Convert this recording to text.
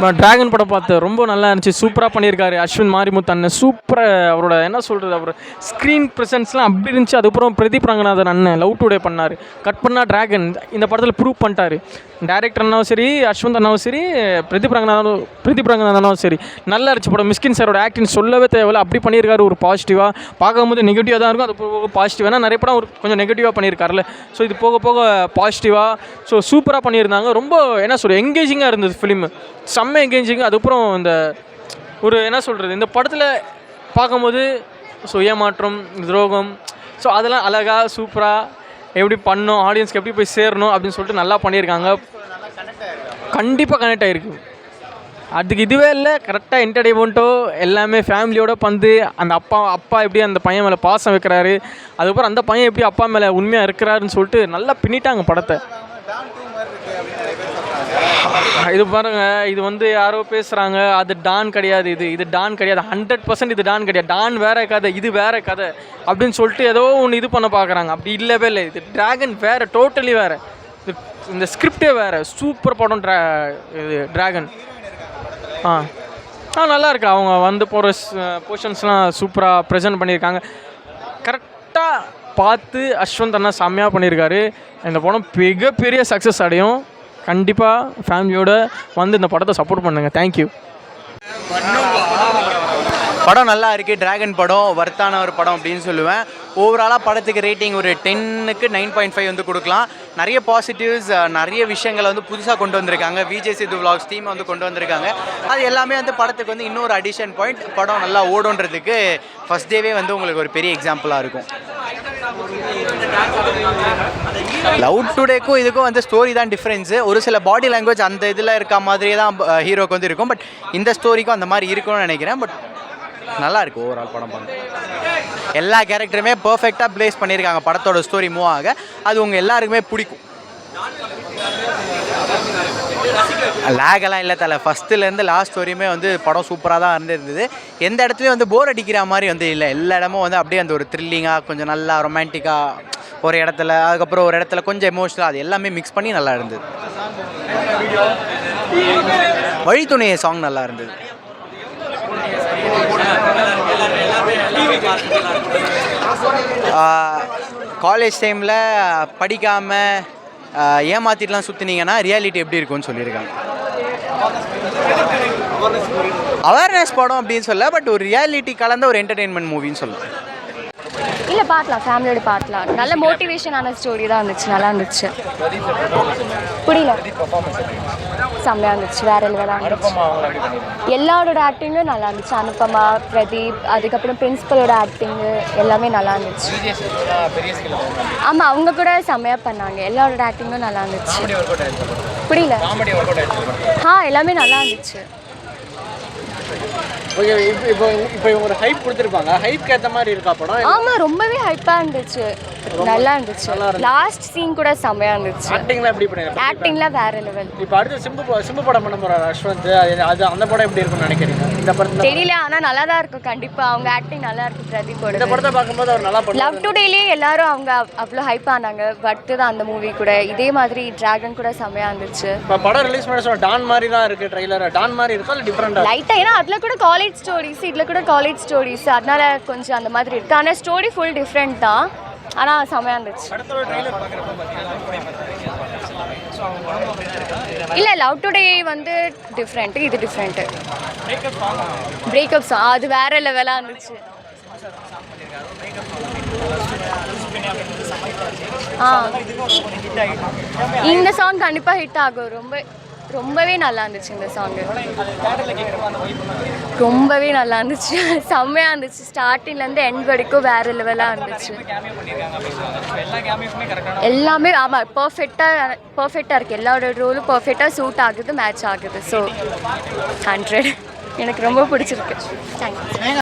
Dragon படம் பார்த்தேன் ரொம்ப நல்லா இருந்துச்சு. சூப்பராக பண்ணியிருக்காரு அஸ்வின் மாரிமுத்து அண்ணன் சூப்பராக அவரோட என்ன சொல்கிறது அவர் ஸ்க்ரீன் ப்ரெசன்ஸ்லாம் அப்படி இருந்துச்சு. அதுக்கப்புறம் பிரதீப் ரங்கநாதன் அண்ணன் லவ் டுடே பண்ணார். கட் பண்ணால் டிராகன் இந்த படத்தில் ப்ரூவ் பண்ணிட்டாரு. டேரக்டர் அண்ணாவும் சரி அஸ்வந்த் அண்ணாவும் சரி பிரதீப் ரங்கநாதனும் பிரதீப் ரங்கநாதனும் சரி. நல்லா இருந்துச்சு படம். மிஸ்கின் சாரோட ஆக்டிங் சொல்லவே தேவையில்ல. அப்படி பண்ணியிருக்காரு ஒரு பாசிட்டிவாக பார்க்கும்போது நெகட்டிவாக தான் இருக்கும். அது போக பாசிட்டிவ் நிறைய படம் ஒரு கொஞ்சம் நெகட்டிவாக பண்ணியிருக்காருல்ல. ஸோ இது போக போக பாசிட்டிவாக ஸோ சூப்பராக பண்ணியிருந்தாங்க. ரொம்ப என்ன சொல்கிறது எங்கேஜிங்காக இருந்தது ஃபிலிம் செம்ம எங்கேஜிங் அதுக்கப்புறம் இந்த ஒரு என்ன சொல்கிறது இந்த படத்தில் பார்க்கும்போது ஸோ ஏமாற்றம் துரோகம் ஸோ அதெல்லாம் அழகாக சூப்பராக எப்படி பண்ணணும் ஆடியன்ஸ்க்கு எப்படி போய் சேரணும் அப்படின்னு சொல்லிட்டு நல்லா பண்ணியிருக்காங்க. கண்டிப்பாக கனெக்ட் ஆகிருக்கு அதுக்கு இதுவே இல்லை கரெக்டாக என்டர்டைன்மெண்ட்டோ எல்லாமே ஃபேமிலியோட வந்து அந்த அப்பா அப்பா எப்படி அந்த பையன் மேலே பாசம் வைக்கிறாரு அதுக்கப்புறம் அந்த பையன் எப்படி அப்பா மேலே உண்மையாக இருக்கிறாருன்னு சொல்லிட்டு நல்லா பின்னிட்டாங்க படத்தை. இது பாருங்க இது வந்து யாரோ பேசுகிறாங்க அது டான் கிடையாது இது. இது டான் கிடையாது. ஹண்ட்ரட் பர்சன்ட் இது டான் கிடையாது. டான் வேற கதை இது வேற கதை அப்படின்னு சொல்லிட்டு ஏதோ ஒன்று இது பண்ண பார்க்குறாங்க அப்படி இல்லவே இல்லை. இது டிராகன் வேற டோட்டலி வேற. இது இந்த ஸ்கிரிப்டே வேற. சூப்பர் படம் ட்ரா இது டிராகன் ஆ. ஆ நல்லா இருக்கு. அவங்க வந்து போகிற போர்ஷன்ஸ்லாம் சூப்பராக ப்ரெசென்ட் பண்ணியிருக்காங்க. கரெக்டாக பார்த்து அஸ்வந்த் அண்ணா செம்மையாக பண்ணியிருக்காரு. இந்த படம் மிகப்பெரிய சக்ஸஸ் அடையும். கண்டிப்பாக ஃபேமிலியோடு வந்து இந்த படத்தை சப்போர்ட் பண்ணுங்கள் தேங்க்யூ படம் நல்லா இருக்குது டிராகன் படம் வர்த்தான ஒரு படம் அப்படின்னு சொல்லுவேன். ஓவராலாக படத்துக்கு ரேட்டிங் ஒரு டென்னுக்கு நைன் பாயிண்ட் ஃபைவ் வந்து கொடுக்கலாம். நிறைய பாசிட்டிவ்ஸ் நிறைய விஷயங்களை வந்து புதுசாக கொண்டு வந்திருக்காங்க. விஜய் சேது விலாக்ஸ் டீம் வந்து கொண்டு வந்திருக்காங்க. அது எல்லாமே வந்து படத்துக்கு வந்து இன்னொரு அடிஷன் பாயிண்ட் படம் நல்லா ஓடுன்றதுக்கு ஃபஸ்ட் டேவே வந்து உங்களுக்கு ஒரு பெரிய எக்ஸாம்பிளாக இருக்கும். லவ் டுடேக்கும் இதுக்கும் வந்து ஸ்டோரி தான் டிஃப்ரென்ஸு ஒரு சில பாடி லாங்குவேஜ் அந்த இதில் இருக்க மாதிரியே தான் ஹீரோக்கு வந்து இருக்கும். பட் இந்த ஸ்டோரிக்கும் அந்த மாதிரி இருக்கும்னு நினைக்கிறேன். பட் நல்லா இருக்கு ஓவரால் படம் பண்ண எல்லா கேரக்டருமே பர்ஃபெக்டாக ப்ளேஸ் பண்ணியிருக்காங்க. படத்தோட ஸ்டோரி மூவ் ஆக. அது உங்கள் எல்லாருக்குமே பிடிக்கும். லேக் எல்லாம் இல்லை தலை. ஃபஸ்ட்டுலேருந்து லாஸ்ட் வரையுமே வந்து படம் சூப்பராக தான் இருந்திருந்தது. எந்த இடத்துலையும் வந்து போர் அடிக்கிற மாதிரி வந்து இல்லை. எல்லா இடமும் வந்து அப்படியே அந்த ஒரு த்ரில்லிங்காக கொஞ்சம் நல்லா ரொமான்டிக்காக ஒரு இடத்துல அதுக்கப்புறம் ஒரு இடத்துல கொஞ்சம் எமோஷனலாக அது எல்லாமே மிக்ஸ் பண்ணி நல்லா இருந்தது. வழித்துணைய சாங் நல்லா இருந்தது. காலேஜ் டைமில் படிக்காமல் ஏமாத்திட்டுலாம் சுற்றுனீங்கன்னா ரியாலிட்டி எப்படி இருக்கும்னு சொல்லியிருக்காங்க. அவேர்னஸ் படம் அப்படின்னு சொல்ல பட் ஒரு ரியாலிட்டி கலந்த ஒரு என்டர்டெயின்மெண்ட் மூவின்னு சொல்லலாம். இல்லை பார்க்கலாம் ஃபேமிலியோட பார்க்கலாம் நல்ல மோட்டிவேஷனான ஸ்டோரி தான் இருந்துச்சு. நல்லா இருந்துச்சு. புரியல. செம்மையாக இருந்துச்சு. வேற லெவலாக இருந்துச்சு. எல்லாரோட ஆக்டிங்கும் நல்லா இருந்துச்சு. அனுபமா பிரதீப் அதுக்கப்புறம் பிரின்சிபலோட ஆக்டிங்கு எல்லாமே நல்லா இருந்துச்சு. ஆமாம் அவங்க கூட செம்மையாக பண்ணாங்க. எல்லாரோட ஆக்டிங்கும் நல்லா இருந்துச்சு. புரியல. ஆ எல்லாமே நல்லா இருந்துச்சு. ஓகே இப்போ இப்போ இப்போ இவங்க ஒரு ஹைப் கொடுத்துருப்பாங்க. ஹைப்க்கு ஏற்ற மாதிரி இருக்கா படம்? ஆமாம் ரொம்பவே ஹைப்பாக இருந்துச்சு. நல்லா இருந்துச்சு. லாஸ்ட் சீன் கூட செம்மையாக இருந்துச்சு. ஆக்டிங்லாம் எப்படி பண்ணிருக்காங்க ஆக்டிங்லாம் வேற லெவல் இப்போ அடுத்து சிம்பு சிம்பு படம் பண்ண போறாரு அஸ்வந்த். அது அந்த படம் எப்படி இருக்கும்னு நினைக்கிறீங்க? இந்த படத்தில் தெரியல ஆனால் நல்லா தான் இருக்கும். கண்டிப்பாக அவங்க ஆக்டிங் நல்லா இருக்கும் இந்த பிரதீப்போட படத்தை பார்க்கும்போது அவர் நல்லா லவ் டுடேலேயே எல்லாரும் அவங்க அவ்வளோ ஹைப் ஆனாங்க. பட்டு தான் அந்த மூவி கூட. இதே மாதிரி டிராகன் கூட செம்மையாக இருந்துச்சு. இப்போ படம் ரிலீஸ் பண்ண சொல்ல டான் மாதிரி தான் இருக்கு ட்ரைலர் டான் மாதிரி இருக்கா இல்லை டிஃப்ரெண்டாக லைட்டாக ஏன்னா அதில் கூட காலேஜ் ஸ்டோரிஸ் இதில் கூட காலேஜ் ஸ்டோரிஸ் அதனால கொஞ்சம் அந்த மாதிரி இருக்கு. ஆனால் ஸ்டோரி ஃபுல் டிஃப்ரெண்ட் தான். ஆனால் செம்மையாக இருந்துச்சு. இல்லை லவ் டுடே வந்து டிஃப்ரெண்ட்டு இது டிஃப்ரெண்ட்டு பிரேக்கப் சாங் அது வேற லெவலாக இருந்துச்சு. ஆ. இந்த சாங் கண்டிப்பாக ஹிட் ஆகும். ரொம்ப ரொம்பவே நல்லா இருந்துச்சு இந்த சாங்கு ரொம்பவே நல்லா இருந்துச்சு. செம்மையாக இருந்துச்சு. ஸ்டார்டிங்லேருந்து எண்ட் வரைக்கும் வேறு லெவலாக இருந்துச்சு. எல்லாமே ஆமாம் பர்ஃபெக்டாக பர்ஃபெக்டாக இருக்குது எல்லாரோட ரோலும் பர்ஃபெக்டாக சூட் ஆகுது மேட்ச் ஆகுது. ஸோ ஹண்ட்ரட் எனக்கு ரொம்ப பிடிச்சிருக்கு. தேங்க்யூ